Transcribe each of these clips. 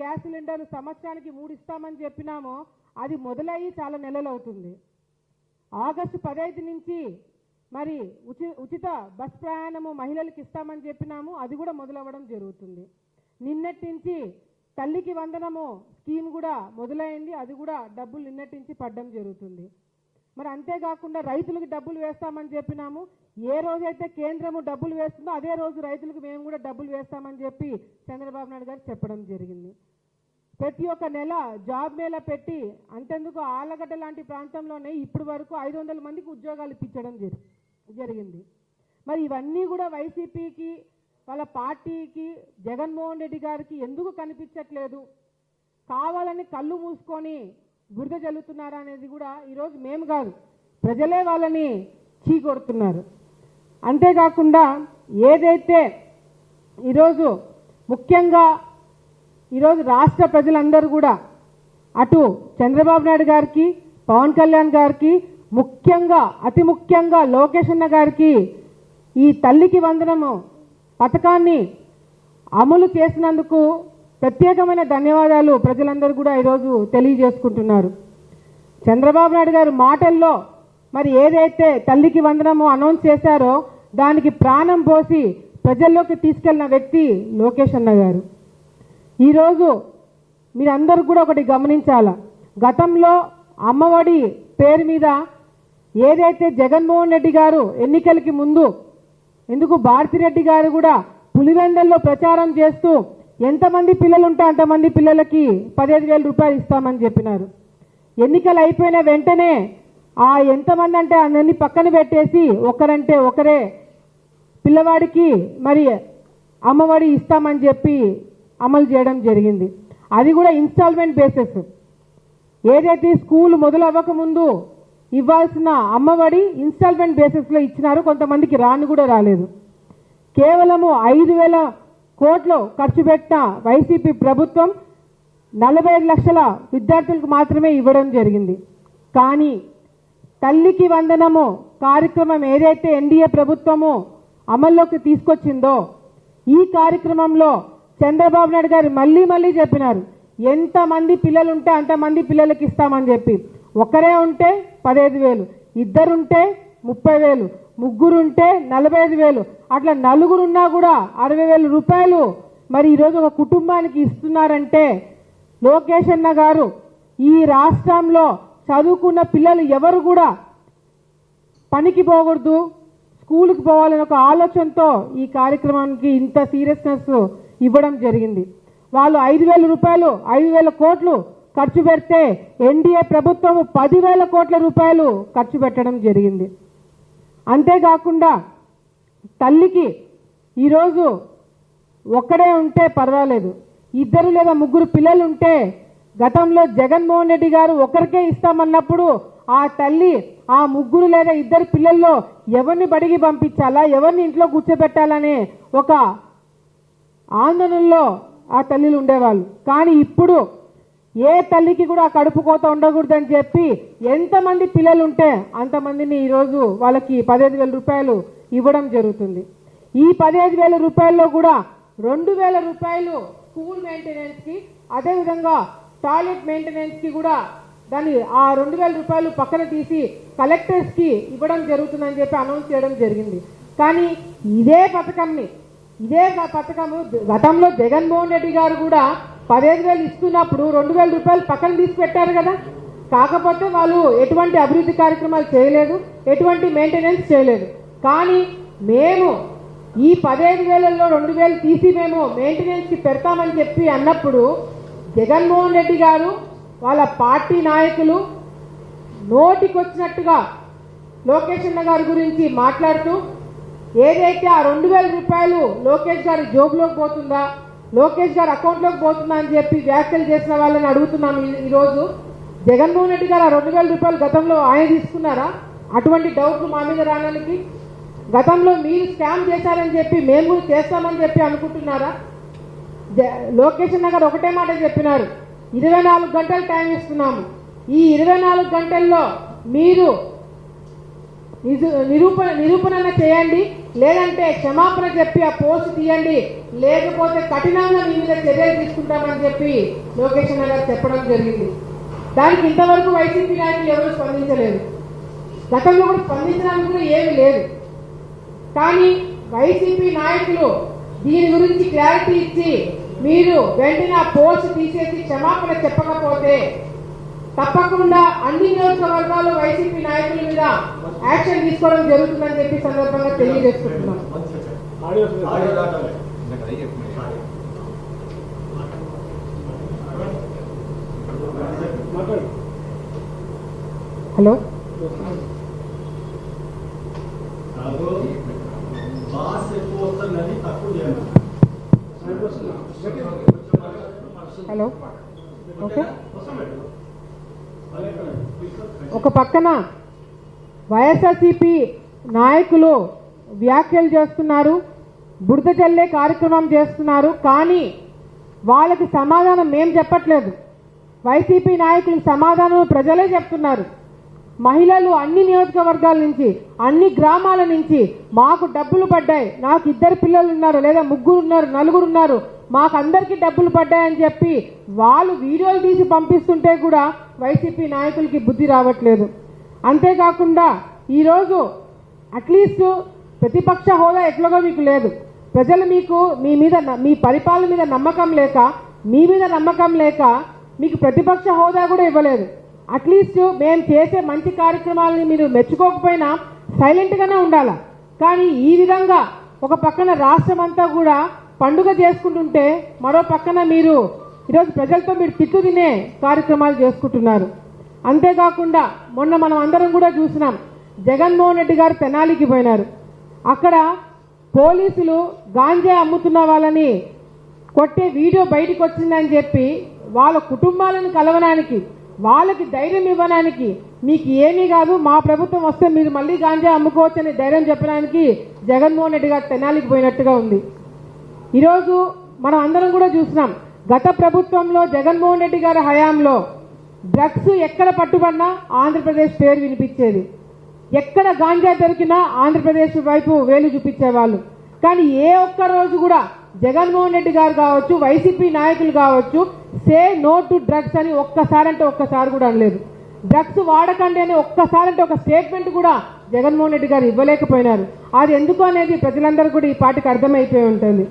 Gas సిలిండర్లు సంవత్సరానికి మూడు ఇస్తామని చెప్పినామో అది మొదలయ్యి చాలా నెలలు అవుతుంది. ఆగస్టు పదహైదు నుంచి మరి ఉచి ఉచిత బస్ ప్రయాణము మహిళలకు ఇస్తామని చెప్పినాము అది కూడా మొదలవ్వడం జరుగుతుంది. నిన్నటి నుంచి తల్లికి వందనము స్కీమ్ కూడా మొదలైంది అది కూడా డబ్బులు నిన్నటి నుంచి పడడం జరుగుతుంది. మరి అంతేకాకుండా రైతులకు డబ్బులు వేస్తామని చెప్పినాము. ఏ రోజైతే కేంద్రము డబ్బులు వేస్తుందో అదే రోజు రైతులకు మేము కూడా డబ్బులు వేస్తామని చెప్పి చంద్రబాబు నాయుడు గారు చెప్పడం జరిగింది. ప్రతి ఒక్క నెల జాబ్ మేళ పెట్టి అంతెందుకు ఆలగడ్డ లాంటి ప్రాంతంలోనే ఇప్పటి వరకు ఐదు వందల మందికి ఉద్యోగాలు ఇప్పించడం జరి జరిగింది. మరి ఇవన్నీ కూడా వైసీపీకి వాళ్ళ పార్టీకి జగన్మోహన్ రెడ్డి గారికి ఎందుకు కనిపించట్లేదు? కావాలని కళ్ళు మూసుకొని బురద జల్లుతున్నారా అనేది కూడా ఈరోజు మేము కాదు ప్రజలే వాళ్ళని చీకొడుతున్నారు. అంతేకాకుండా ఏదైతే ఈరోజు ముఖ్యంగా ఈరోజు రాష్ట్ర ప్రజలందరూ కూడా అటు చంద్రబాబు నాయుడు గారికి పవన్ కళ్యాణ్ గారికి ముఖ్యంగా అతి ముఖ్యంగా లోకేష్ అన్న గారికి ఈ తల్లికి వందనము పథకాన్ని అమలు చేసినందుకు ప్రత్యేకమైన ధన్యవాదాలు ప్రజలందరూ కూడా ఈరోజు తెలియజేసుకుంటున్నారు. చంద్రబాబు నాయుడు గారు మాటల్లో మరి ఏదైతే తల్లికి వందనము అనౌన్స్ చేశారో దానికి ప్రాణం పోసి ప్రజల్లోకి తీసుకెళ్ళిన వ్యక్తి లోకేష్ అన్న గారు. ఈరోజు మీరందరూ కూడా ఒకటి గమనించాల? గతంలో అమ్మఒడి పేరు మీద ఏదైతే జగన్మోహన్ రెడ్డి గారు ఎన్నికలకి ముందు ఎందుకు భారతిరెడ్డి గారు కూడా పులివెందల్లో ప్రచారం చేస్తూ ఎంతమంది పిల్లలు ఉంటే అంతమంది పిల్లలకి పదిహేను వేల రూపాయలు ఇస్తామని చెప్పినారు. ఎన్నికలు అయిపోయిన వెంటనే ఆ ఎంతమంది అంటే అందరినీ పక్కన పెట్టేసి ఒకరంటే ఒకరే పిల్లవాడికి మరి అమ్మఒడి ఇస్తామని చెప్పి అమలు చేయడం జరిగింది. అది కూడా ఇన్స్టాల్మెంట్ బేసిస్ ఏదైతే స్కూల్ మొదలవ్వకముందు ఇవ్వాల్సిన అమ్మఒడి ఇన్స్టాల్మెంట్ బేసిస్లో ఇచ్చినారు కొంతమందికి రాను కూడా రాలేదు. కేవలము ఐదు వేల కోట్లు ఖర్చు పెట్టిన వైసీపీ ప్రభుత్వం నలభై ఐదు లక్షల విద్యార్థులకు మాత్రమే ఇవ్వడం జరిగింది. కానీ తల్లికి వందనము కార్యక్రమం ఏదైతే ఎన్డీఏ ప్రభుత్వము అమల్లోకి తీసుకొచ్చిందో ఈ కార్యక్రమంలో చంద్రబాబు నాయుడు గారు మళ్ళీ మళ్ళీ చెప్పినారు ఎంతమంది పిల్లలు ఉంటే అంతమంది పిల్లలకి ఇస్తామని చెప్పి. ఒకరే ఉంటే పదహైదు వేలు ఇద్దరుంటే ముప్పై వేలు ముగ్గురుంటే నలభై ఐదు వేలు. అట్లా నలుగురున్నా కూడా అరవై వేల రూపాయలు. మరి ఈరోజు ఒక కుటుంబానికి ఇస్తున్నారంటే లోకేష్ అన్న గారు ఈ రాష్ట్రంలో చదువుకున్న పిల్లలు ఎవరు కూడా పనికి పోకూడదు. స్కూల్కి పోవాలని ఒక ఆలోచనతో ఈ కార్యక్రమానికి ఇంత సీరియస్నెస్ ఇవ్వడం జరిగింది. వాళ్ళు ఐదు వేల రూపాయలు ఐదు వేల కోట్లు ఖర్చు పెడితే ఎన్డీఏ ప్రభుత్వం పదివేల కోట్ల రూపాయలు ఖర్చు పెట్టడం జరిగింది. అంతేకాకుండా తల్లికి ఈరోజు ఒక్కడే ఉంటే పర్వాలేదు. ఇద్దరు లేదా ముగ్గురు పిల్లలు ఉంటే గతంలో జగన్మోహన్ రెడ్డి గారు ఒకరికే ఇస్తామన్నప్పుడు ఆ తల్లి ఆ ముగ్గురు లేదా ఇద్దరు పిల్లల్లో ఎవరిని బడికి పంపించాలా ఎవరిని ఇంట్లో కూర్చోబెట్టాలనే ఒక ఆందోళనలో ఆ తల్లిలు ఉండేవాళ్ళు. కానీ ఇప్పుడు ఏ తల్లికి కూడా కడుపు కోత ఉండకూడదని చెప్పి ఎంతమంది పిల్లలు ఉంటే అంతమందిని ఈరోజు వాళ్ళకి పదిహేను వేల రూపాయలు ఇవ్వడం జరుగుతుంది. ఈ పదిహేను వేల రూపాయల్లో కూడా రెండు వేల రూపాయలు స్కూల్ మెయింటెనెన్స్కి అదేవిధంగా టాయిలెట్ మెయింటెనెన్స్కి కూడా దాన్ని ఆ రెండు వేల రూపాయలు పక్కన తీసి కలెక్టర్స్కి ఇవ్వడం జరుగుతుందని చెప్పి అనౌన్స్ చేయడం జరిగింది. కానీ ఇదే పథకంని ఇదే పథకము గతంలో జగన్మోహన్ రెడ్డి గారు కూడా పదిహేను వేలు ఇస్తున్నప్పుడు రెండు వేల రూపాయలు పక్కన తీసి పెట్టారు కదా. కాకపోతే వాళ్ళు ఎటువంటి అభివృద్ధి కార్యక్రమాలు చేయలేదు ఎటువంటి మెయింటెనెన్స్ చేయలేదు. కానీ మేము ఈ పదిహేను వేలలో రెండు వేలు తీసి మేము మెయింటెనెన్స్కి పెడతామని చెప్పి అన్నప్పుడు జగన్మోహన్ రెడ్డి గారు వాళ్ళ పార్టీ నాయకులు నోటికొచ్చినట్టుగా లోకేష్ అన్న గారి గురించి మాట్లాడుతూ ఏదైతే ఆ రెండు వేల రూపాయలు లోకేష్ గారి జోబులోకి పోతుందా లోకేష్ గారు అకౌంట్లోకి పోతుందని అని చెప్పి వ్యాఖ్యలు చేసిన వాళ్ళని అడుగుతున్నాం ఈరోజు. జగన్మోహన్ రెడ్డి గారు ఆ రెండు వేల రూపాయలు గతంలో ఆయన తీసుకున్నారా? అటువంటి డౌట్లు మా మీద రావడానికి గతంలో మీరు స్కామ్ చేశారని చెప్పి మేము కూడా చేస్తామని చెప్పి అనుకుంటున్నారా? జ- లోకేష్ అన్న గారు ఒకటే మాట చెప్పినారు. ఇరవై నాలుగు గంటలు టైం ఇస్తున్నాము. ఈ ఇరవై నాలుగు గంటల్లో మీరు నిరూపణ నిరూపణ చేయండి. లేదంటే క్షమాపణ చెప్పి ఆ పోస్ట్ తీయండి. లేకపోతే కఠినంగా మీ మీద చర్యలు తీసుకుంటామని చెప్పి లోకేష్ అన్న గారు చెప్పడం జరిగింది. దానికి ఇంతవరకు వైసీపీ నాయకులు ఎవరు స్పందించలేదు. గతంలో కూడా స్పందించడానికి కూడా ఏమీ లేదు. కానీ వైసీపీ నాయకులు దీని గురించి క్లారిటీ ఇచ్చి మీరు వెంటనే ఆ పోస్ట్ తీసేసి క్షమాపణ చెప్పకపోతే తప్పకుండా అన్ని నియోజకవర్గాల్లో వైసీపీ నాయకుల మీద యాక్షన్ తీసుకోవడం జరుగుతుందని చెప్పి సందర్భంగా తెలియజేసుకుంటున్నాం. హలో? హలో? ఓకే. ఒక పక్కన వైఎస్ఆర్సీపీ నాయకులు వ్యాఖ్యలు చేస్తున్నారు బురద చల్లే కార్యక్రమం చేస్తున్నారు కానీ వాళ్ళకి సమాధానం మేం చెప్పట్లేదు. వైసీపీ నాయకులకు సమాధానం ప్రజలే చెప్తున్నారు. మహిళలు అన్ని నియోజకవర్గాల నుంచి అన్ని గ్రామాల నుంచి మాకు డబ్బులు పడ్డాయి. నాకు ఇద్దరు పిల్లలు ఉన్నారు లేదా ముగ్గురు ఉన్నారు నలుగురు ఉన్నారు. మాకు అందరికీ డబ్బులు పడ్డాయని చెప్పి వాళ్ళు వీడియోలు తీసి పంపిస్తుంటే కూడా వైసీపీ నాయకులకి బుద్ధి రావట్లేదు. అంతేకాకుండా ఈరోజు అట్లీస్ట్ ప్రతిపక్ష హోదా ఎట్లాగో మీకు లేదు. ప్రజలు మీకు మీ మీద మీ పరిపాలన మీద నమ్మకం లేక మీ మీద నమ్మకం లేక మీకు ప్రతిపక్ష హోదా కూడా ఇవ్వలేదు. అట్లీస్ట్ మేము చేసే మంచి కార్యక్రమాలని మీరు మెచ్చుకోకపోయినా సైలెంట్గానే ఉండాలి? కానీ ఈ విధంగా ఒక పక్కన రాష్ట్రం అంతా కూడా పండుగ చేసుకుంటుంటే మరో పక్కన మీరు ఈరోజు ప్రజలతో మీరు తిట్టు తినే కార్యక్రమాలు చేసుకుంటున్నారు. అంతేకాకుండా మొన్న మనం అందరం కూడా చూసినాం జగన్మోహన్ రెడ్డి గారు తెనాలికి పోయినారు. అక్కడ పోలీసులు గాంజా అమ్ముతున్న వాళ్ళని కొట్టే వీడియో బయటకు వచ్చిందని చెప్పి వాళ్ళ కుటుంబాలను కలవడానికి వాళ్ళకి ధైర్యం ఇవ్వడానికి మీకు ఏమీ కాదు మా ప్రభుత్వం వస్తే మీరు మళ్ళీ గాంజా అమ్ముకోవచ్చని ధైర్యం చెప్పడానికి జగన్మోహన్ రెడ్డి గారు తెనాలికి పోయినట్టుగా ఉంది. ఈరోజు మనం అందరం కూడా చూసినాం గత ప్రభుత్వంలో జగన్మోహన్ రెడ్డి గారి హయాంలో డ్రగ్స్ ఎక్కడ పట్టుబడినా ఆంధ్రప్రదేశ్ పేరు వినిపించేది. ఎక్కడ గాంజా దొరికినా ఆంధ్రప్రదేశ్ వైపు వేలు చూపించేవాళ్ళు. కానీ ఏ ఒక్క రోజు కూడా జగన్మోహన్ రెడ్డి గారు కావచ్చు వైసీపీ నాయకులు కావచ్చు సే నో టు డ్రగ్స్ అని ఒక్కసారి అంటే ఒక్కసారి కూడా అనలేదు. డ్రగ్స్ వాడకండి అని ఒక్కసారి అంటే ఒక స్టేట్మెంట్ కూడా జగన్మోహన్ రెడ్డి గారు ఇవ్వలేకపోయినారు. అది ఎందుకు అనేది ప్రజలందరూ కూడా ఈ పాటికి అర్థమైపోయి ఉంటుంది.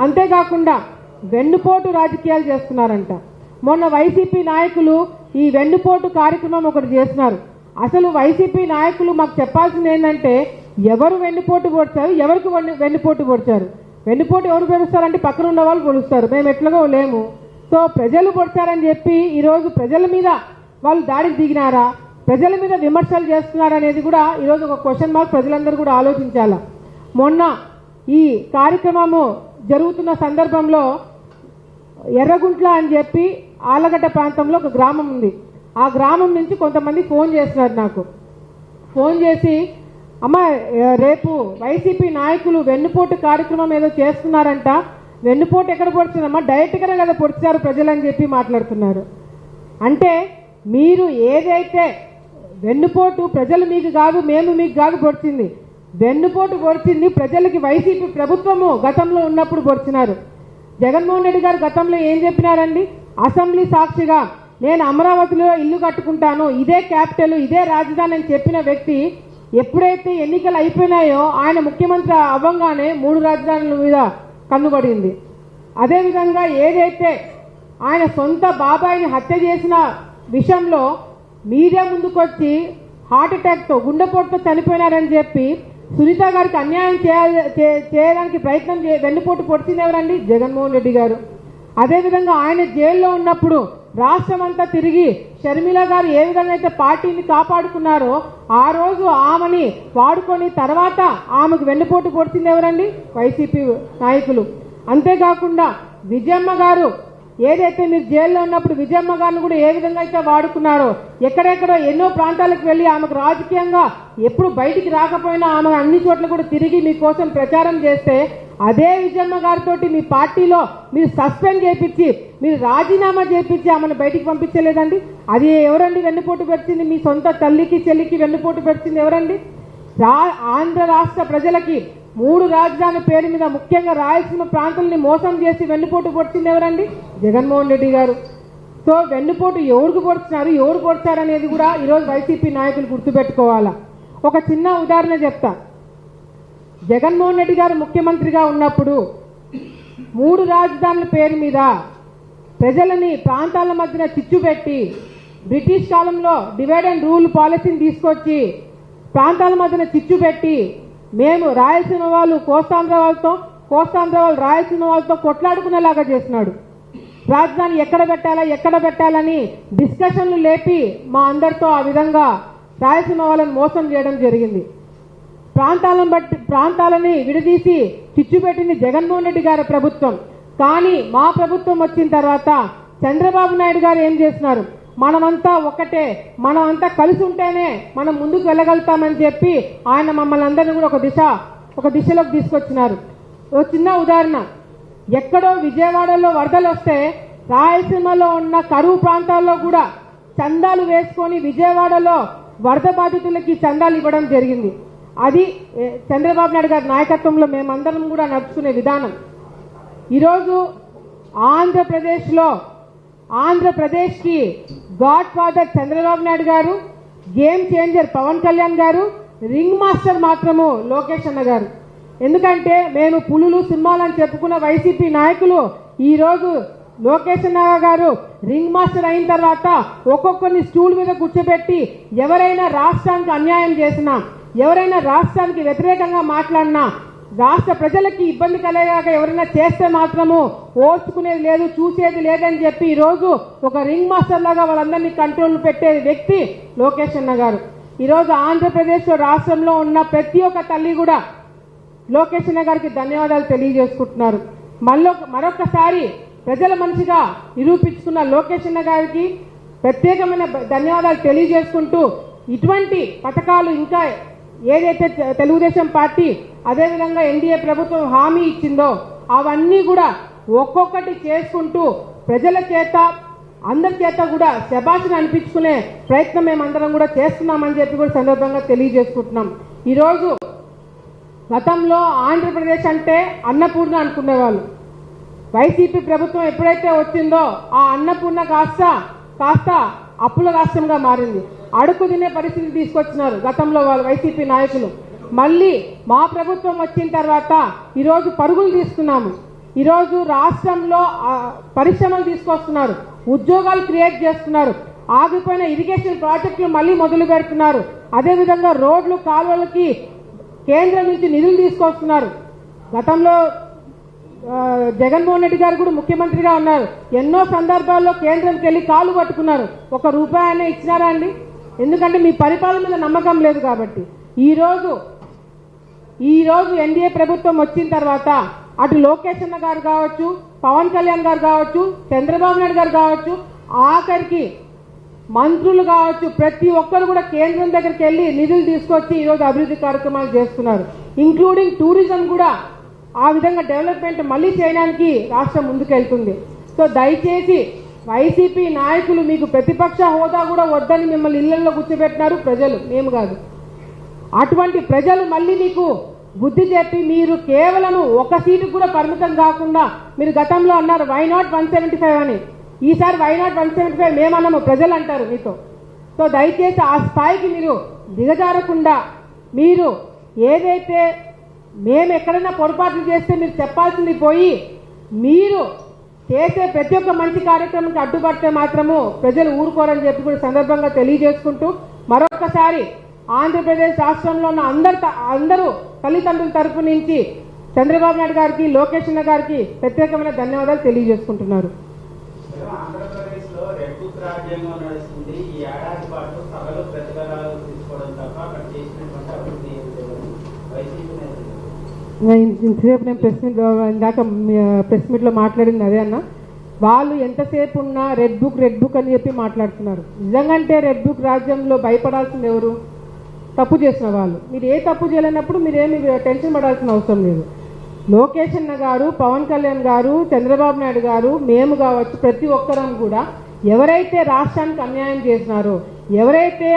అంతేకాకుండా వెన్నుపోటు రాజకీయాలు చేస్తున్నారంట. మొన్న వైసీపీ నాయకులు ఈ వెన్నుపోటు కార్యక్రమం ఒకటి చేస్తున్నారు అసలు వైసీపీ నాయకులు మాకు చెప్పాల్సింది ఏంటంటే ఎవరు వెన్నుపోటు పొడిచారు ఎవరికి వెన్ను- వెన్నుపోటు పొడిచారు? వెన్నుపోటు ఎవరు పొడుస్తారంటే పక్కన ఉన్న వాళ్ళు పొడుస్తారు. మేము ఎట్లాగో లేము. సో ప్రజలు పొడిచారని చెప్పి ఈరోజు ప్రజల మీద వాళ్ళు దాడికి దిగినారా? ప్రజల మీద విమర్శలు చేస్తున్నారా అనేది కూడా ఈరోజు ఒక క్వశ్చన్ మార్క్ ప్రజలందరూ కూడా ఆలోచించాల? మొన్న ఈ కార్యక్రమము జరుగుతున్న సందర్భంలో ఎర్రగుంట్ల అని చెప్పి ఆలగడ్డ ప్రాంతంలో ఒక గ్రామం ఉంది. ఆ గ్రామం నుంచి కొంతమంది ఫోన్ చేస్తున్నారు నాకు. ఫోన్ చేసి అమ్మ రేపు వైసీపీ నాయకులు వెన్నుపోటు కార్యక్రమం ఏదో చేస్తున్నారంట. వెన్నుపోటు ఎక్కడ పొడిచిందమ్మా డైరెక్ట్గానే కదా పొడిచారు ప్రజలని చెప్పి మాట్లాడుతున్నారు. అంటే మీరు ఏదైతే వెన్నుపోటు ప్రజలు మీకు కాదు మేము మీకు కాదు పొడిచింది. వెన్నుపోటు గొరిచింది ప్రజలకి వైసీపీ ప్రభుత్వము గతంలో ఉన్నప్పుడు గొరిచినారు జగన్మోహన్ రెడ్డి గారు గతంలో ఏం చెప్పినారండి? అసెంబ్లీ సాక్షిగా నేను అమరావతిలో ఇల్లు కట్టుకుంటాను ఇదే క్యాపిటల్ ఇదే రాజధాని అని చెప్పిన వ్యక్తి ఎప్పుడైతే ఎన్నికలు అయిపోయినాయో ఆయన ముఖ్యమంత్రి అవ్వంగానే మూడు రాజధానుల మీద కన్నుబడింది అదేవిధంగా ఏదైతే ఆయన సొంత బాబాయిని హత్య చేసిన విషయంలో మీడియా ముందుకొచ్చి హార్ట్ అటాక్తో గుండెపోటుతో చనిపోయినారని చెప్పి సునీత గారికి అన్యాయం చేయడానికి ప్రయత్నం వెన్నుపోటు పొడిచింది ఎవరండి? జగన్మోహన్ రెడ్డి గారు. అదేవిధంగా ఆయన జైల్లో ఉన్నప్పుడు రాష్ట్రం అంతా తిరిగి షర్మిల గారు ఏ విధంగా అయితే పార్టీని కాపాడుకున్నారో ఆ రోజు ఆమెని వాడుకొని తర్వాత ఆమెకు వెన్నుపోటు పొడిచింది ఎవరండి? వైసీపీ నాయకులు. అంతేకాకుండా విజయమ్మ గారు ఏదైతే మీరు జైల్లో ఉన్నప్పుడు విజయమ్మ గారిని కూడా ఏ విధంగా అయితే వాడుకున్నారో ఎక్కడెక్కడో ఎన్నో ప్రాంతాలకు వెళ్ళి ఆమెకు రాజకీయంగా ఎప్పుడు బయటికి రాకపోయినా ఆమె అన్ని చోట్ల కూడా తిరిగి మీకోసం ప్రచారం చేస్తే అదే విజయమ్మ గారితో మీ పార్టీలో మీరు సస్పెండ్ చేపించి మీరు రాజీనామా చేపించి ఆమెను బయటికి పంపించలేదండి? అది ఎవరండి వెన్నుపోటు పెట్టింది మీ సొంత తల్లికి చెల్లికి వెన్నుపోటు పెట్టింది ఎవరండి? రా ఆంధ్ర రాష్ట్ర ప్రజలకి మూడు రాజధాని పేరు మీద ముఖ్యంగా రాయలసీమ ప్రాంతాలని మోసం చేసి వెన్నుపోటు పొడిచింది ఎవరండి? జగన్మోహన్ రెడ్డి గారు. సో వెన్నుపోటు ఎవరికి పొడిచినారు ఎవరు పొడిచారనేది కూడా ఈరోజు వైసీపీ నాయకులు గుర్తుపెట్టుకోవాలా? ఒక చిన్న ఉదాహరణ చెప్తా. జగన్మోహన్ రెడ్డి గారు ముఖ్యమంత్రిగా ఉన్నప్పుడు మూడు రాజధానుల పేరు మీద ప్రజలని ప్రాంతాల మధ్యన చిచ్చు పెట్టి బ్రిటిష్ కాలంలో డివైడ్ అండ్ రూల్ పాలసీని తీసుకొచ్చి ప్రాంతాల మధ్యన చిచ్చు పెట్టి మేము రాయలసీమ వాళ్ళు కోస్తాంధ్ర వాళ్ళతో కోస్తాంధ్ర వాళ్ళు రాయలసీమ వాళ్ళతో కొట్లాడుకునేలాగా చేసినాడు. రాజధాని ఎక్కడ పెట్టాలా ఎక్కడ పెట్టాలని డిస్కషన్లు లేపి మా అందరితో ఆ విధంగా రాయలసీమ వాళ్ళని మోసం చేయడం జరిగింది. ప్రాంతాలను బట్టి ప్రాంతాలని విడదీసి చిచ్చుపెట్టింది జగన్మోహన్ రెడ్డి గారి ప్రభుత్వం. కానీ మా ప్రభుత్వం వచ్చిన తర్వాత చంద్రబాబు నాయుడు గారు ఏం చేస్తున్నారు మనమంతా ఒక్కటే మనమంతా కలిసి ఉంటేనే మనం ముందుకు వెళ్ళగలుగుతామని చెప్పి ఆయన మమ్మల్ని అందరినీ కూడా ఒక దిశ ఒక దిశలోకి తీసుకొచ్చినారు. ఒక చిన్న ఉదాహరణ. ఎక్కడో విజయవాడలో వరదలు వస్తే రాయలసీమలో ఉన్న కరువు ప్రాంతాల్లో కూడా చందాలు వేసుకొని విజయవాడలో వరద బాధితులకి చందాలు ఇవ్వడం జరిగింది. అది చంద్రబాబు నాయుడు గారి నాయకత్వంలో మేమందరం కూడా నడుచుకునే విధానం. ఈరోజు ఆంధ్రప్రదేశ్లో ఆంధ్రప్రదేశ్కి గాడ్ ఫాదర్ చంద్రబాబు నాయుడు గారు గేమ్ చేంజర్ పవన్ కళ్యాణ్ గారు రింగ్ మాస్టర్ మాత్రము లోకేష్ అన్న గారు. ఎందుకంటే మేము పులులు సింహాలని చెప్పుకున్న వైసీపీ నాయకులు ఈరోజు లోకేష్ అన్న గారు రింగ్ మాస్టర్ అయిన తర్వాత ఒక్కొక్కరిని స్టూల్ మీద కూర్చోబెట్టి ఎవరైనా రాష్ట్రానికి అన్యాయం చేసినా ఎవరైనా రాష్ట్రానికి వ్యతిరేకంగా మాట్లాడినా రాష్ట్ర ప్రజలకి ఇబ్బంది కలిగాక ఎవరైనా చేస్తే మాత్రము ఓర్చుకునేది లేదు చూసేది లేదని చెప్పి ఈరోజు ఒక రింగ్ మాస్టర్ లాగా వాళ్ళందరినీ కంట్రోల్ పెట్టే వ్యక్తి లోకేష్ అన్న గారు. ఈరోజు ఆంధ్రప్రదేశ్ రాష్ట్రంలో ఉన్న ప్రతి ఒక్క తల్లి కూడా లోకేష్ అన్న గారికి ధన్యవాదాలు తెలియజేసుకుంటున్నారు. మళ్ళీ మరొకసారి ప్రజల మనిషిగా నిరూపించుకున్న లోకేష్ అన్న గారికి ప్రత్యేకమైన ధన్యవాదాలు తెలియజేసుకుంటూ ఇటువంటి పథకాలు ఇంకా ఏదైతే తెలుగుదేశం పార్టీ అదేవిధంగా ఎన్డీఏ ప్రభుత్వం హామీ ఇచ్చిందో అవన్నీ కూడా ఒక్కొక్కటి చేసుకుంటూ ప్రజల చేత అందరి చేత కూడా శబాషను అనిపించుకునే ప్రయత్నం మేమందరం కూడా చేస్తున్నామని చెప్పి కూడా సందర్భంగా తెలియజేసుకుంటున్నాం. ఈరోజు గతంలో ఆంధ్రప్రదేశ్ అంటే అన్నపూర్ణ అనుకునేవాళ్ళు. వైసీపీ ప్రభుత్వం ఎప్పుడైతే వచ్చిందో ఆ అన్నపూర్ణ కాస్త కాస్త అప్పుల రాష్ట్రంగా మారింది. అడుగు తినే పరిస్థితి తీసుకొచ్చినారు గతంలో వాళ్ళు వైసీపీ నాయకులు. మళ్ళీ మా ప్రభుత్వం వచ్చిన తర్వాత ఈరోజు పరుగులు తీసుకున్నాము ఈరోజు రాష్ట్రంలో పరిశ్రమలు తీసుకొస్తున్నారు. ఉద్యోగాలు క్రియేట్ చేస్తున్నారు. ఆగిపోయిన ఇరిగేషన్ ప్రాజెక్టులు మళ్ళీ మొదలు పెడుతున్నారు. అదేవిధంగా రోడ్లు కాలువలకి కేంద్రం నుంచి నిధులు తీసుకొస్తున్నారు. గతంలో జగన్మోహన్ రెడ్డి గారు కూడా ముఖ్యమంత్రిగా ఉన్నారు. ఎన్నో సందర్భాల్లో కేంద్రంకి వెళ్ళి కాలు పట్టుకున్నారు. ఒక రూపాయి అయినా ఇచ్చినారా అండి? ఎందుకంటే మీ పరిపాలన మీద నమ్మకం లేదు కాబట్టి. ఈరోజు ఈరోజు ఎన్డీఏ ప్రభుత్వం వచ్చిన తర్వాత అటు లోకేష్ అన్న గారు కావచ్చు పవన్ కళ్యాణ్ గారు కావచ్చు చంద్రబాబు నాయుడు గారు కావచ్చు ఆఖరికి మంత్రులు కావచ్చు ప్రతి ఒక్కరు కూడా కేంద్రం దగ్గరికి వెళ్ళి నిధులు తీసుకొచ్చి ఈరోజు అభివృద్ధి కార్యక్రమాలు చేస్తున్నారు. ఇంక్లూడింగ్ టూరిజం కూడా ఆ విధంగా డెవలప్మెంట్ మళ్ళీ చేయడానికి రాష్ట్రం ముందుకెళ్తుంది. సో దయచేసి వైసీపీ నాయకులు మీకు ప్రతిపక్ష హోదా కూడా వద్దని మిమ్మల్ని ఇళ్ళలో కూర్చోబెట్టినారు ప్రజలు. మేము కాదు. అటువంటి ప్రజలు మళ్ళీ మీకు బుద్ధి చెప్పి మీరు కేవలం ఒక సీటు కూడా పరిమితం కాకుండా మీరు గతంలో అన్నారు why not one seventy five అని. ఈసారి why not one seventy five మేమన్నాము ప్రజలు అంటారు మీతో. సో దయచేసి ఆ స్థాయికి మీరు దిగజారకుండా మీరు ఏదైతే మేము ఎక్కడైనా పొరపాట్లు చేస్తే మీరు చెప్పాల్సింది పోయి మీరు చేసే ప్రతి ఒక్క మంచి కార్యక్రమానికి అడ్డుపడితే మాత్రము ప్రజలు ఊరుకోరని చెప్పి కూడా సందర్భంగా తెలియజేసుకుంటూ మరొకసారి ఆంధ్రప్రదేశ్ రాష్ట్రంలో ఉన్న అందరు త- అందరూ తల్లిదండ్రుల తరపు నుంచి చంద్రబాబు నాయుడు గారికి లోకేష్ అన్న గారికి ప్రత్యేకమైన ధన్యవాదాలు తెలియజేసుకుంటున్నారు. ఆంధ్రప్రదేశ్లో రెడ్ బుక్ రాజ్యాంగం నడుస్తుంది ఈ ఏడాది పాటు సభలో ప్రతిఫలాలు తీసుకోవడం తప్ప అక్కడ చేసినటువంటి అభివృద్ధి ఏమి లేదని వైసీపీ నేతలు నేను ఇంతసేపు నేను ప్రెస్ మీట్ ఇందాక ప్రెస్ మీట్లో మాట్లాడింది అదే అన్న. వాళ్ళు ఎంతసేపు ఉన్నా రెడ్ బుక్ రెడ్ బుక్ అని చెప్పి మాట్లాడుతున్నారు. నిజంగంటే రెడ్ బుక్ రాజ్యంలో భయపడాల్సింది ఎవరు? తప్పు చేసిన వాళ్ళు. మీరు ఏ తప్పు చేయలేనప్పుడు మీరేమి టెన్షన్ పడాల్సిన అవసరం లేదు. లోకేష్ అన్న గారు పవన్ కళ్యాణ్ గారు చంద్రబాబు నాయుడు గారు మేము కావచ్చు ప్రతి ఒక్కరం కూడా ఎవరైతే రాష్ట్రానికి అన్యాయం చేసినారో ఎవరైతే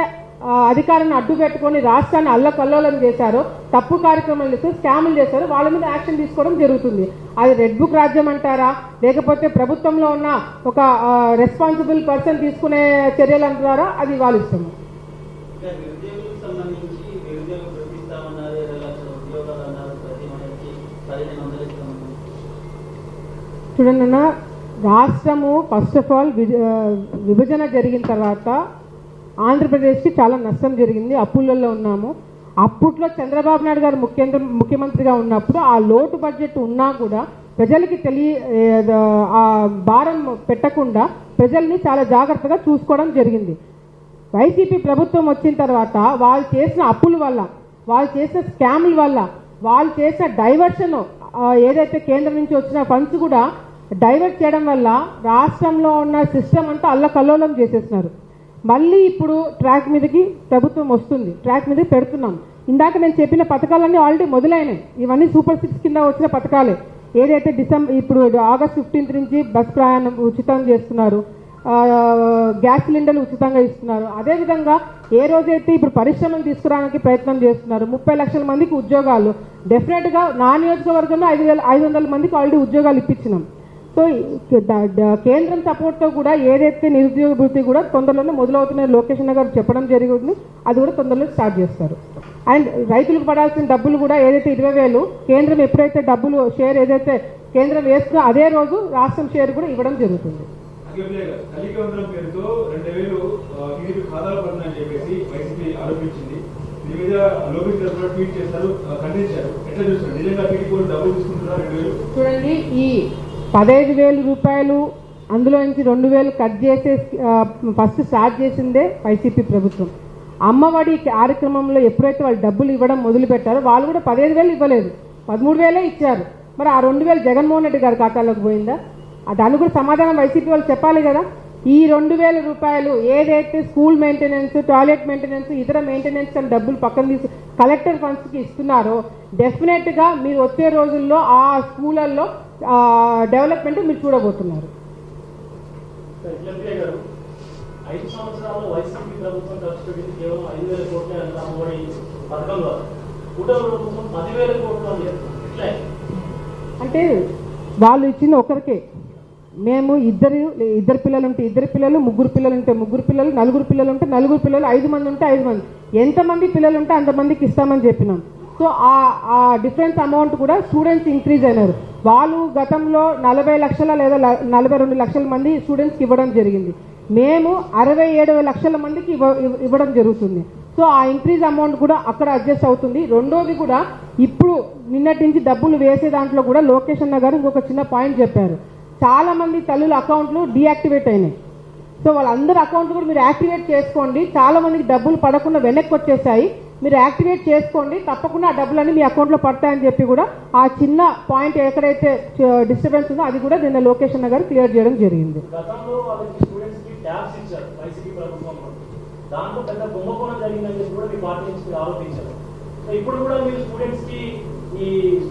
అధికారాన్ని అడ్డు పెట్టుకొని రాష్ట్రాన్ని అల్లకల్లోలం చేశారో తప్పు కార్యక్రమాలు చేశారు స్కాములు చేశారో వాళ్ళ మీద యాక్షన్ తీసుకోవడం జరుగుతుంది. అది రెడ్ బుక్ రాజ్యం అంటారా? లేకపోతే ప్రభుత్వంలో ఉన్న ఒక రెస్పాన్సిబుల్ పర్సన్ తీసుకునే చర్యలు అంటారా? అది వాళ్ళ ఇష్టం. చూడండి రాష్ట్రము ఫస్ట్ ఆఫ్ ఆల్ విభజన జరిగిన తర్వాత ఆంధ్రప్రదేశ్కి చాలా నష్టం జరిగింది. అప్పులలో ఉన్నాము. అప్పట్లో చంద్రబాబు నాయుడు గారు ముఖ్యంత్రి ముఖ్యమంత్రిగా ఉన్నప్పుడు ఆ లోటు బడ్జెట్ ఉన్నా కూడా ప్రజలకి తెలియ ఆ భారం పెట్టకుండా ప్రజల్ని చాలా జాగ్రత్తగా చూసుకోవడం జరిగింది. వైసీపీ ప్రభుత్వం వచ్చిన తర్వాత వాళ్ళు చేసిన అప్పుల వల్ల వాళ్ళు చేసిన స్కాముల వల్ల వాళ్ళు చేసిన డైవర్షన్ ఏదైతే కేంద్రం నుంచి వచ్చిన ఫండ్స్ కూడా డైవర్ట్ చేయడం వల్ల రాష్ట్రంలో ఉన్న సిస్టమ్ అంతా అల్లకల్లోలం చేసేసినారు. మళ్ళీ ఇప్పుడు ట్రాక్ మీదకి ప్రభుత్వం వస్తుంది. ట్రాక్ మీద పెడుతున్నాం. ఇందాక నేను చెప్పిన పథకాలన్నీ ఆల్రెడీ మొదలైనాయి ఇవన్నీ సూపర్ సిక్స్ కింద వచ్చిన పథకాలే. ఏదైతే డిసెంబర్ ఇప్పుడు ఆగస్ట్ ఫిఫ్టీన్త్ నుంచి బస్ ప్రయాణం ఉచితం చేస్తున్నారు. గ్యాస్ సిలిండర్లు ఉచితంగా ఇస్తున్నారు. అదేవిధంగా ఏ రోజైతే ఇప్పుడు పరిశ్రమలు తీసుకురావడానికి ప్రయత్నం చేస్తున్నారు ముప్పై లక్షల మందికి ఉద్యోగాలు. డెఫినెట్గా నా నియోజకవర్గంలో ఐదు వేల ఐదు వందల మందికి ఆల్రెడీ ఉద్యోగాలు ఇప్పించినాం. సో కేంద్రం సపోర్ట్తో కూడా ఏదైతే నిరుద్యోగ భృతి కూడా తొందరలోనే మొదలవుతున్న లోకేష్ గారు చెప్పడం జరిగింది. అది కూడా తొందరలో స్టార్ట్ చేస్తారు. అండ్ రైతులకు పడాల్సిన డబ్బులు కూడా ఏదైతే ఇరవై వేలు కేంద్రం ఎప్పుడైతే డబ్బులు షేర్ ఏదైతే కేంద్రం వేస్తుందో అదే రోజు రాష్ట్రం షేర్ కూడా ఇవ్వడం జరుగుతుంది. చూడండి ఈ పదహైదు వేలు రూపాయలు అందులో నుంచి రెండు వేలు కట్ చేసే ఫస్ట్ స్టార్ట్ చేసిందే వైసీపీ ప్రభుత్వం. అమ్మఒడి కార్యక్రమంలో ఎప్పుడైతే వాళ్ళు డబ్బులు ఇవ్వడం మొదలుపెట్టారో వాళ్ళు కూడా పదిహేను వేలు ఇవ్వలేదు. పదమూడు వేలే ఇచ్చారు. మరి ఆ రెండు వేలు జగన్మోహన్ రెడ్డి గారి ఖాతాలోకి పోయిందా? దాన్ని కూడా సమాధానం వైసీపీ వాళ్ళు చెప్పాలి కదా. ఈ రెండు వేల రూపాయలు ఏదైతే స్కూల్ మెయింటెనెన్స్ టాయిలెట్ మెయింటెనెన్స్ ఇతర మెయింటెనెన్స్ అని డబ్బులు పక్కన తీసు కలెక్టర్ ఫండ్స్కి ఇస్తున్నారో డెఫినెట్గా మీరు వచ్చే రోజుల్లో ఆ స్కూళ్ళల్లో డెవలప్మెంట్ మీరు చూడబోతున్నారు. ఎంపీ గారు ఐదు సంవత్సరాల్లో వైసీపీ ప్రభుత్వం ఖర్చు పెట్టింది కేవలం ఐదు వేల కోట్లే అంత అమ్మఒడి పథకం ద్వారా. కూటమి ప్రభుత్వం పదివేల కోట్లు అని చెప్తుంది ఇట్లే అంటే వాళ్ళు ఇచ్చింది ఒకరికే. మేము ఇద్దరు ఇద్దరు పిల్లలు ఉంటే ఇద్దరు పిల్లలు ముగ్గురు పిల్లలు ఉంటే ముగ్గురు పిల్లలు నలుగురు పిల్లలు ఉంటే నలుగురు పిల్లలు ఐదు మంది ఉంటే ఐదు మంది. ఎంతమంది పిల్లలు ఉంటే అంతమందికి ఇస్తామని చెప్పినాం. సో ఆ డిఫరెన్స్ అమౌంట్ కూడా స్టూడెంట్స్ ఇంక్రీజ్ అయినారు. వాళ్ళు గతంలో నలభై లక్షల లేదా నలభై రెండు లక్షల మంది స్టూడెంట్స్కి ఇవ్వడం జరిగింది. మేము అరవై ఏడు లక్షల మందికి ఇవ్వడం జరుగుతుంది. సో ఆ ఇంక్రీజ్ అమౌంట్ కూడా అక్కడ అడ్జస్ట్ అవుతుంది. రెండోది కూడా ఇప్పుడు నిన్నటి నుంచి డబ్బులు వేసే దాంట్లో కూడా లోకేష్ అన్న గారు ఇంకొక చిన్న పాయింట్ చెప్పారు. చాలా మంది తల్లుల అకౌంట్లు డీయాక్టివేట్ అయినాయి. సో వాళ్ళందరి అకౌంట్ కూడా మీరు యాక్టివేట్ చేసుకోండి. చాలా మందికి డబ్బులు పడకుండా వెనక్కి వచ్చేసాయి. మీరు యాక్టివేట్ చేసుకోండి. తప్పకుండా ఆ డబ్బులన్నీ మీ అకౌంట్లో పడతాయని చెప్పి కూడా ఆ చిన్న పాయింట్ ఎక్కడైతే డిస్టర్బెన్స్ ఉందో అది కూడా నిన్న లోకేష్ అన్న గారు క్లియర్ చేయడం జరిగింది. గతంలో వాళ్ళకి స్టూడెంట్స్కి ట్యాబ్స్ ఇచ్చారు వైసీపీ ప్రభుత్వంలో. దాంట్లో పెద్ద కుంభకోణం జరిగిందని చెప్పి కూడా మీ పార్టీ నుంచి మీరు ఆరోపించారు. సో ఇప్పుడు కూడా మీరు స్టూడెంట్స్కి ఈ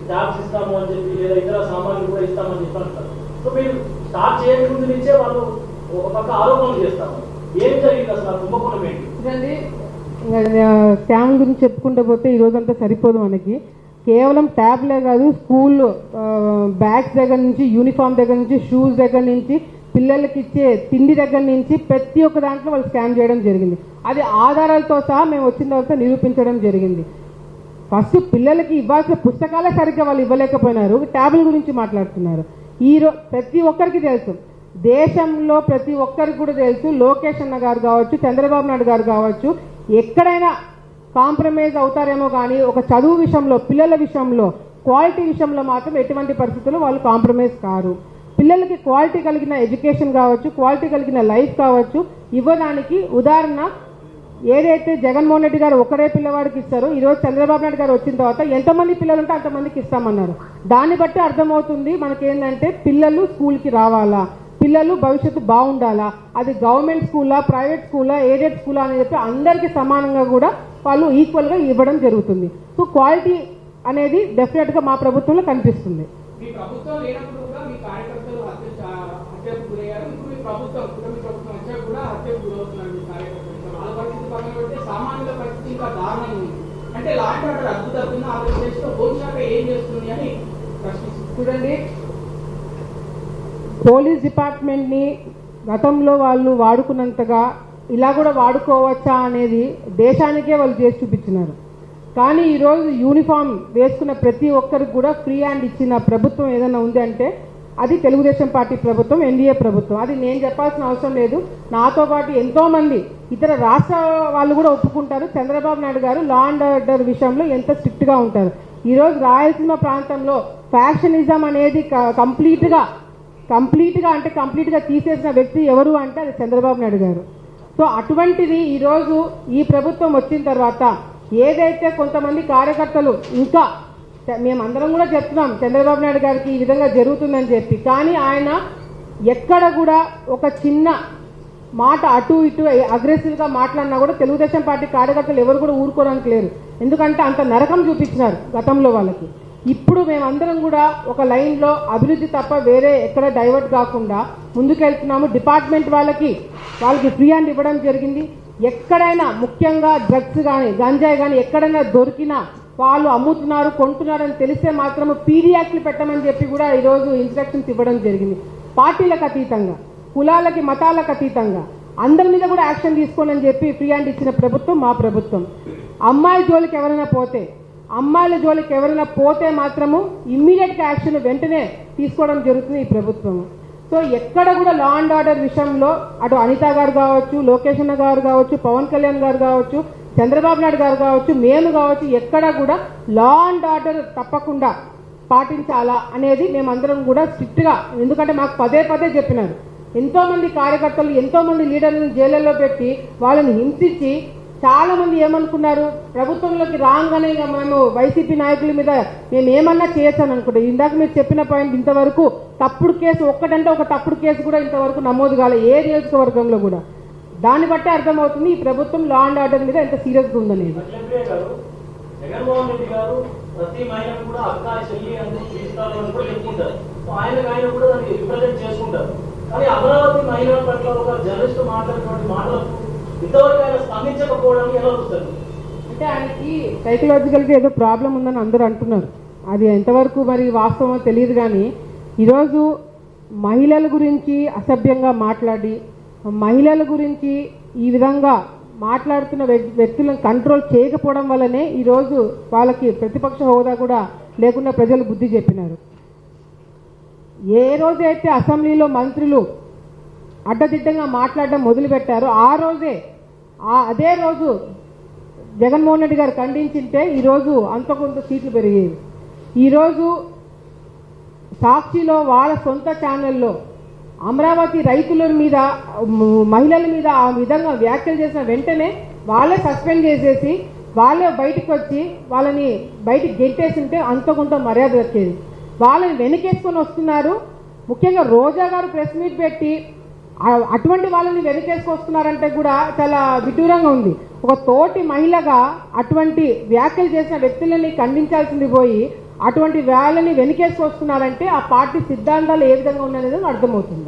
ట్యాబ్స్ ఇస్తాము అని చెప్పి లేదా ఇతర సామాన్లు కూడా ఇస్తామని చెప్పి అంటారు సో మీరు స్టార్ట్ చేయక ముందు నుంచే వాళ్ళు ఒక పక్క ఆరోపణలు చేస్తారు. ఏం జరిగింది అసలు కుంభకోణం ఏంటి? చూడండి గురించి చెప్పుకుంటూ పోతే ఈ సరిపోదు మనకి. కేవలం ట్యాబ్లే కాదు స్కూల్ బ్యాగ్స్ దగ్గర నుంచి యూనిఫామ్ దగ్గర నుంచి షూస్ దగ్గర నుంచి పిల్లలకి ఇచ్చే తిండి దగ్గర నుంచి ప్రతి ఒక్క దాంట్లో వాళ్ళు స్కామ్ చేయడం జరిగింది. అది ఆధారాలతో సహా మేము వచ్చిన తర్వాత నిరూపించడం జరిగింది. ఫస్ట్ పిల్లలకి ఇవ్వాల్సిన పుస్తకాలే సరిగ్గా వాళ్ళు ఇవ్వలేకపోయినారు. ట్యాబ్ల గురించి మాట్లాడుతున్నారు. ఈ ప్రతి ఒక్కరికి తెలుసు. దేశంలో ప్రతి ఒక్కరికి కూడా తెలుసు. లోకేష్ అన్న గారు కావచ్చు చంద్రబాబు నాయుడు గారు కావచ్చు ఎక్కడైనా కాంప్రమైజ్ అవుతారేమో కానీ ఒక చదువు విషయంలో పిల్లల విషయంలో క్వాలిటీ విషయంలో మాత్రం ఎటువంటి పరిస్థితుల్లో వాళ్ళు కాంప్రమైజ్ కారు. పిల్లలకి క్వాలిటీ కలిగిన ఎడ్యుకేషన్ కావచ్చు క్వాలిటీ కలిగిన లైఫ్ కావచ్చు ఇవ్వడానికి ఉదాహరణ ఏదైతే జగన్మోహన్ రెడ్డి గారు ఒకరే పిల్లవాడికి ఇస్తారో ఈరోజు చంద్రబాబు నాయుడు గారు వచ్చిన తర్వాత ఎంతమంది పిల్లలు ఉంటే అంతమందికి ఇస్తామన్నారు. దాన్ని బట్టి అర్థమవుతుంది మనకేంటంటే పిల్లలు స్కూల్కి రావాలా. పిల్లలు భవిష్యత్తు బాగుండాలా? అది గవర్నమెంట్ స్కూలా ప్రైవేట్ స్కూలా ఎయిడెడ్ స్కూలా అని చెప్పి అందరికీ సమానంగా కూడా వాళ్ళు ఈక్వల్గా ఇవ్వడం జరుగుతుంది. సో క్వాలిటీ అనేది డెఫినెట్గా మా ప్రభుత్వంలో కనిపిస్తుంది. హోంశాఖ ఏం చేస్తుంది అని చూడండి పోలీస్ డిపార్ట్మెంట్ని గతంలో వాళ్ళు వాడుకున్నంతగా ఇలా కూడా వాడుకోవచ్చా అనేది దేశానికే వాళ్ళు చేసి చూపించినారు. కానీ ఈరోజు యూనిఫామ్ వేసుకున్న ప్రతి ఒక్కరికి కూడా ఫ్రీ హ్యాండ్ ఇచ్చిన ప్రభుత్వం ఏదైనా ఉంది అంటే అది తెలుగుదేశం పార్టీ ప్రభుత్వం ఎన్డీఏ ప్రభుత్వం. అది నేను చెప్పాల్సిన అవసరం లేదు. నాతో పాటు ఎంతో మంది ఇతర రాష్ట్ర వాళ్ళు కూడా ఒప్పుకుంటారు. చంద్రబాబు నాయుడు గారు లా అండ్ ఆర్డర్ విషయంలో ఎంత స్ట్రిక్ట్గా ఉంటారు. ఈరోజు రాయలసీమ ప్రాంతంలో ఫ్యాక్షనిజం అనేది కంప్లీట్గా కంప్లీట్గా అంటే కంప్లీట్గా తీసేసిన వ్యక్తి ఎవరు అంటే అది చంద్రబాబు నాయుడు గారు. సో అటువంటిది ఈరోజు ఈ ప్రభుత్వం వచ్చిన తర్వాత ఏదైతే కొంతమంది కార్యకర్తలు ఇంకా మేమందరం కూడా చెప్తున్నాం చంద్రబాబు నాయుడు గారికి ఈ విధంగా జరుగుతుందని చెప్పి. కానీ ఆయన ఎక్కడ కూడా ఒక చిన్న మాట అటు ఇటు అగ్రెసివ్గా మాట్లాడినా కూడా తెలుగుదేశం పార్టీ కార్యకర్తలు ఎవరు కూడా ఊరుకోవడానికి లేరు. ఎందుకంటే అంత నరకం చూపించినారు గతంలో వాళ్ళకి. ఇప్పుడు మేమందరం కూడా ఒక లైన్లో అభివృద్ధి తప్ప వేరే ఎక్కడ డైవర్ట్ కాకుండా ముందుకెళ్తున్నాము. డిపార్ట్మెంట్ వాళ్ళకి వాళ్ళకి ఫ్రీ హ్యాండ్ ఇవ్వడం జరిగింది. ఎక్కడైనా ముఖ్యంగా డ్రగ్స్ కానీ గంజాయి కానీ ఎక్కడైనా దొరికినా వాళ్ళు అమ్ముతున్నారు కొంటున్నారు అని తెలిస్తే మాత్రము పీడీ పెట్టమని చెప్పి కూడా ఈరోజు ఇన్స్ట్రక్షన్స్ ఇవ్వడం జరిగింది. పార్టీలకు అతీతంగా కులాలకి మతాలకు అతీతంగా అందరి మీద కూడా యాక్షన్ తీసుకోండి అని చెప్పి ఫ్రీ హ్యాండ్ ఇచ్చిన ప్రభుత్వం మా ప్రభుత్వం. అమ్మాయి జోలికి ఎవరైనా పోతే అమ్మాయిల జోలికి ఎవరైనా పోతే మాత్రము ఇమ్మీడియట్ యాక్షన్ వెంటనే తీసుకోవడం జరుగుతుంది ఈ ప్రభుత్వం. సో ఎక్కడ కూడా లా అండ్ ఆర్డర్ విషయంలో అటు అనిత గారు కావచ్చు లోకేష్ అన్న గారు కావచ్చు పవన్ కళ్యాణ్ గారు కావచ్చు చంద్రబాబు నాయుడు గారు కావచ్చు మేము కావచ్చు ఎక్కడ కూడా లా అండ్ ఆర్డర్ తప్పకుండా పాటించాలా అనేది మేమందరం కూడా స్ట్రిక్ట్గా ఎందుకంటే మాకు పదే పదే చెప్పినారు. ఎంతోమంది కార్యకర్తలు ఎంతోమంది లీడర్లను జైళ్ళల్లో పెట్టి వాళ్ళని హింసించి చాలా మంది ఏమనుకున్నారు? ప్రభుత్వంలోకి రాగానే ఇక మేము వైసీపీ నాయకుల మీద మేము ఏమన్నా చేయొచ్చాను అనుకుంటే ఇందాక మీరు చెప్పిన పాయింట్ ఇంతవరకు తప్పుడు కేసు ఒక్కటంటే ఒక తప్పుడు కేసు కూడా ఇంతవరకు నమోదు కాలే ఏ నియోజకవర్గంలో కూడా. దాన్ని బట్టే అర్థమవుతుంది ఈ ప్రభుత్వం లా అండ్ ఆర్డర్ మీద ఎంత సీరియస్గా ఉందనేది జగన్మోహన్ రెడ్డి గారు ప్రతి మహిళ కూడా అక్క చెల్లి అని పిలుస్తారు అని కూడా చెప్పుకుంటారు ఆయనకు ఆయన కూడా దాన్ని రిప్రజెంట్ చేసుకుంటారు. కానీ అమరావతి మహిళల పట్ల ఒక జర్నలిస్ట్ మాట్లాడినటువంటి మాటలకు ఇంతవరకు ఆయన స్పందించకపోవడం ఎలా చూస్తారు అంటే ఆయనకి సైకలాజికల్గా ఏదో ప్రాబ్లం ఉందని అందరూ అంటున్నారు. అది ఎంతవరకు మరి వాస్తవమో తెలియదు కానీ ఈరోజు మహిళల గురించి అసభ్యంగా మాట్లాడి మహిళల గురించి ఈ విధంగా మాట్లాడుతున్న వ్యక్- వ్యక్తులను కంట్రోల్ చేయకపోవడం వల్లనే ఈరోజు వాళ్ళకి ప్రతిపక్ష హోదా కూడా లేకుండా ప్రజలు బుద్ధి చెప్పినారు. ఏ రోజైతే అసెంబ్లీలో మంత్రులు అడ్డదిడ్డంగా మాట్లాడడం మొదలుపెట్టారు. ఆ రోజే అదే రోజు జగన్మోహన్ రెడ్డి గారు ఖండించింటే ఈరోజు అంత కొంత సీట్లు పెరిగేవి ఈరోజు సాక్షిలో వాళ్ళ సొంత ఛానల్లో అమరావతి రైతుల మీద మహిళల మీద ఆ విధంగా వ్యాఖ్యలు చేసిన వెంటనే వాళ్ళే సస్పెండ్ చేసేసి వాళ్ళే బయటకు వచ్చి వాళ్ళని బయటకు గెంటేసింటే అంత కొంత మర్యాద వచ్చేది వాళ్ళని వెనకేసుకొని వస్తున్నారు. ముఖ్యంగా రోజా గారు ప్రెస్ మీట్ పెట్టి అటువంటి వాళ్ళని వెనకేసుకొస్తున్నారంటే కూడా చాలా విడ్డూరంగా ఉంది. ఒక తోటి మహిళగా అటువంటి వ్యాఖ్యలు చేసిన వ్యక్తులని ఖండించాల్సింది పోయి అటువంటి వాళ్ళని వెనకేసుకొస్తున్నారంటే ఆ పార్టీ సిద్ధాంతాలు ఏ విధంగా ఉన్నాయనేది అర్థమవుతుంది.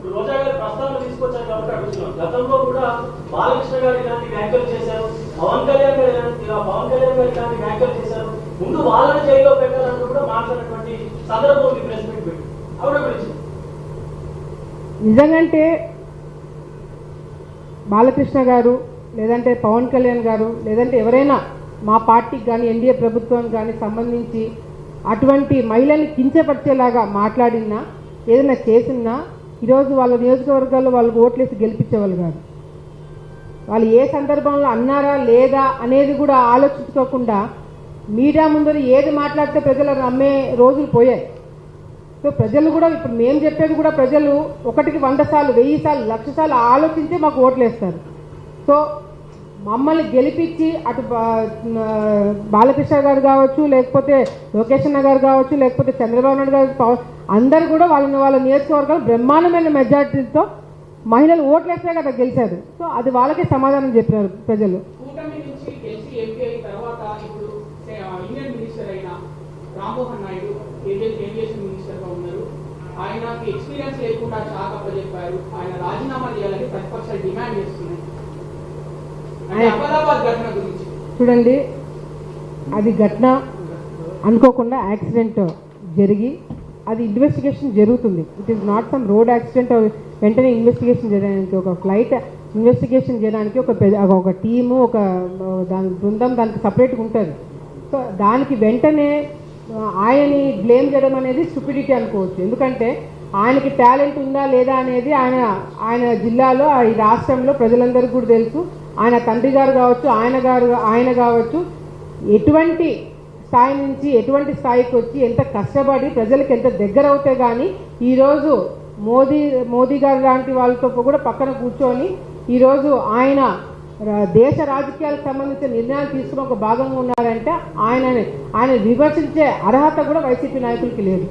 ముందు వాళ్ళని జైల్లో కూడా మాట్లాడినటువంటి సందర్భం గురించి నిజంగంటే బాలకృష్ణ గారు లేదంటే పవన్ కళ్యాణ్ గారు లేదంటే ఎవరైనా మా పార్టీకి కానీ ఎన్డీఏ ప్రభుత్వానికి కానీ సంబంధించి అటువంటి మహిళల్ని కించపరిచేలాగా మాట్లాడినా ఏదైనా చేసినా ఈరోజు వాళ్ళ నియోజకవర్గాల్లో వాళ్ళకు ఓట్లేసి గెలిపించేవాళ్ళు కాదు. వాళ్ళు ఏ సందర్భంలో అన్నారా లేదా అనేది కూడా ఆలోచించుకోకుండా మీడియా ముందర ఏది మాట్లాడితే ప్రజలు నమ్మే రోజులు పోయాయి. సో ప్రజలు కూడా ఇప్పుడు మేము చెప్పేది కూడా ప్రజలు ఒకటికి వంద సార్లు వెయ్యి సార్లు లక్ష సార్లు ఆలోచించే మాకు ఓట్లు వేస్తారు. సో మమ్మల్ని గెలిపించి అటు బాలకృష్ణ గారు కావచ్చు లేకపోతే లోకేష్ అన్న గారు కావచ్చు లేకపోతే చంద్రబాబు నాయుడు గారు అందరు కూడా వాళ్ళని వాళ్ళ నియోజకవర్గాలు బ్రహ్మాండమైన మెజార్టీతో మహిళలు ఓట్లేస్తే కదా గెలిచారు. సో అది వాళ్ళకే సమాధానం చెప్పినారు ప్రజలు. రామ్మోహన్ నుంచి గెలిచి ఎంపీ అయిన తర్వాత ఇప్పుడు సే- ఆ, యూనియన్ మినిస్టర్ అయిన రామ్మోహన్ నాయుడు ఏవియే- ఏవియేషన్ మినిస్టర్గా ఉన్నారు ఆయనకి ఎక్స్పీరియన్స్ లేకుండా శాఖ అప్పచెప్పారు ఆయన రాజీనామా చేయాలని ప్రతిపక్షాలు డిమాండ్ చేస్తున్నాయి అంటే ఆయన- అహ్మదాబాద్ ఘటన గురించి. చూడండి అది ఘటన అనుకోకుండా యాక్సిడెంట్ జరిగి అది ఇన్వెస్టిగేషన్ జరుగుతుంది. It is not some road accident వెంటనే ఇన్వెస్టిగేషన్ చేయడానికి ఒక ఫ్లైట్ ఇన్వెస్టిగేషన్ చేయడానికి ఒక పెద్ద ఒక టీము ఒక దాని బృందం దానికి సపరేట్గా ఉంటుంది సో దానికి వెంటనే ఆయన్ని బ్లేమ్ చేయడం అనేది స్టూపిడిటీ అనుకోవచ్చు. ఎందుకంటే ఆయనకి టాలెంట్ ఉందా లేదా అనేది ఆయన ఆయన జిల్లాలో ఆ ఈ రాష్ట్రంలో ప్రజలందరికీ కూడా తెలుసు. ఆయన తండ్రి గారు కావచ్చు ఆయన గారు ఆయన కావచ్చు ఎటువంటి స్థాయి నుంచి ఎటువంటి స్థాయికి వచ్చి ఎంత కష్టపడి ప్రజలకు ఎంత దగ్గర అవుతే కానీ ఈరోజు మోదీ మోదీ గారు లాంటి వాళ్ళతో కూడా పక్కన కూర్చొని ఈరోజు ఆయన దేశ రాజకీయాలకు సంబంధించిన నిర్ణయాలు తీసుకున్న ఒక భాగంగా ఉన్నారంటే ఆయన ఆయన విమర్శించే అర్హత కూడా వైసీపీ నాయకులకి లేదు.